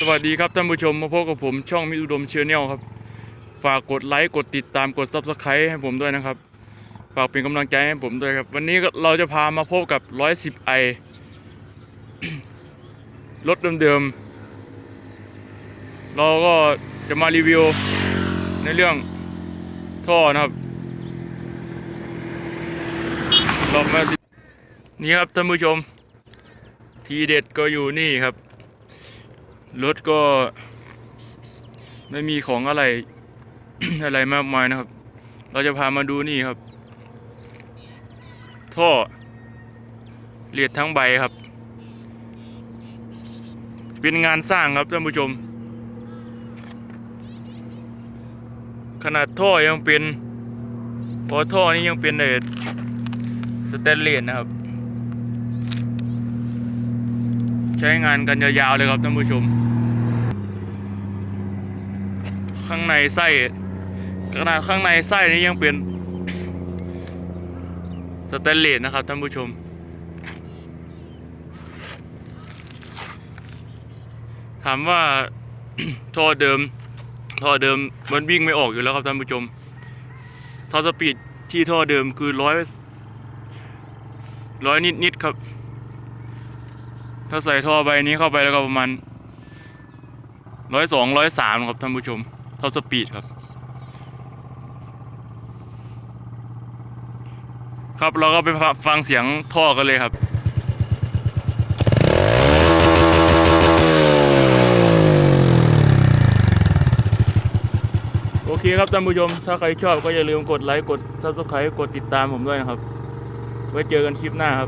สวัสดีครับท่านผู้ชมมาพบกับผมช่องมิตรอุดมเชียร์เนลครับ ฝากกดไลค์กดติดตามกดซับสไครต์ให้ผมด้วยนะครับ ฝากเป็นกำลังใจให้ผมด้วยครับ วันนี้เราจะพามาพบกับ 110 i รถเดิมๆ เราก็จะมารีวิวในเรื่องท่อนะครับ เรามานี่ครับท่านผู้ชม ทีเด็ดก็อยู่นี่ครับ รถก็ ไม่มีของอะไร อะไรมากมายนะครับ เราจะพามาดูนี่ครับ ท่อเลียดทั้งใบครับ เป็นงานสร้างครับท่านผู้ชม ขนาดท่อยังเป็นพอท่อนี้ยังเป็นเออสแตนเลสนะครับ ใช้งานกันยาวๆเลยครับท่านผู้ชม ข้างในไส้ขนาดข้างในไส้นี้ยังเป็นสแตนเลสนะครับท่านผู้ชม ถามว่าท่อเดิมท่อเดิมมันวิ่งไม่ออกอยู่แล้วครับท่านผู้ชมท่อสปีดที่ท่อเดิมคือร้อยร้อยนิดๆครับ ถ้าใส่ท่อใบนี้เข้าไปแล้วก็ประมาณร้อยสองร้อยสามครับท่านผู้ชม เท่อสปีดครับ ครับเราก็ไปฟังเสียงท่อกันเลยครับโอเคครับท่านผู้ชม ถ้าใครชอบก็อย่าลืมกดไลค์ กด subscribe กดติดตามผมด้วยนะครับ ไว้เจอกันคลิปหน้าครับ